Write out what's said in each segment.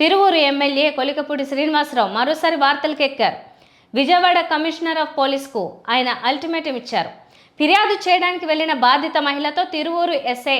Tiruvuru MLA Kolikapudi Srinivasarao మరోసారి వార్తలకు ఎక్కారు. విజయవాడ కమిషనర్ ఆఫ్ పోలీస్కు ఆయన అల్టిమేటం ఇచ్చారు. ఫిర్యాదు చేయడానికి వెళ్ళిన బాధిత మహిళతో తిరువూరు ఎస్ఐ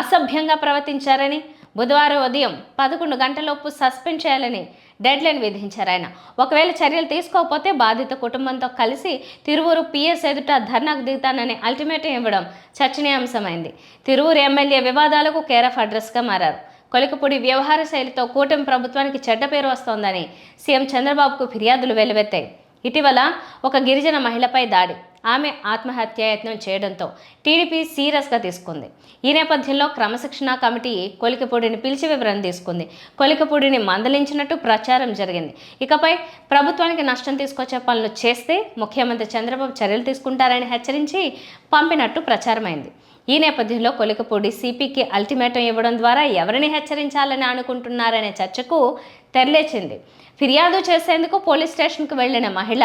అసభ్యంగా ప్రవర్తించారని బుధవారం ఉదయం పదకొండు గంటలలోపు సస్పెండ్ చేయాలని డెడ్లైన్ విధించారు ఆయన. ఒకవేళ చర్యలు తీసుకోకపోతే బాధిత కుటుంబంతో కలిసి తిరువూరు పిఎస్ ఎదుట ధర్నాకు దిగుతానని అల్టిమేటం ఇవ్వడం చర్చనీయాంశమైంది. తిరువూరు ఎమ్మెల్యే వివాదాలకు కేరఫ్ అడ్రస్గా మారారు. కొలికపూడి వ్యవహార శైలితో కూటమి ప్రభుత్వానికి చెడ్డ పేరు వస్తోందని సీఎం చంద్రబాబుకు ఫిర్యాదులు వెల్లువెత్తాయి ఇటీవల ఒక గిరిజన మహిళపై దాడి. ఆమె ఆత్మహత్యాయత్నం చేయడంతో టీడీపీ సీరియస్గా తీసుకుంది. ఈ నేపథ్యంలో క్రమశిక్షణ కమిటీ కొలికపూడిని పిలిచి వివరణ తీసుకుంది. కొలికపూడిని మందలించినట్టు ప్రచారం జరిగింది. ఇకపై ప్రభుత్వానికి నష్టం తీసుకొచ్చే పనులు చేస్తే ముఖ్యమంత్రి చంద్రబాబు చర్యలు తీసుకుంటారని హెచ్చరించి పంపినట్టు ప్రచారమైంది. ఈ నేపథ్యంలో కొలికపూడి సిపికి అల్టిమేటం ఇవ్వడం ద్వారా ఎవరిని హెచ్చరించాలని అనుకుంటున్నారనే చర్చకు తెరలేచింది. ఫిర్యాదు చేసేందుకు పోలీస్ స్టేషన్కు వెళ్ళిన మహిళ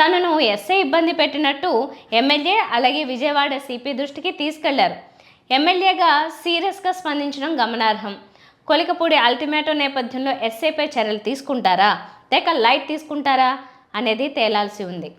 తనను ఎస్ఐ ఇబ్బంది పెట్టినట్టు ఎమ్మెల్యే అలాగే విజయవాడ సిపి దృష్టికి తీసుకెళ్ళారు. ఎమ్మెల్యేగా సీరియస్గా స్పందించడం గమనార్హం. కొలికపూడి అల్టిమేటం నేపథ్యంలో ఎస్ఐపై చర్యలు తీసుకుంటారా? లేక లైట్ తీసుకుంటారా? అనేది తేలాల్సి ఉంది.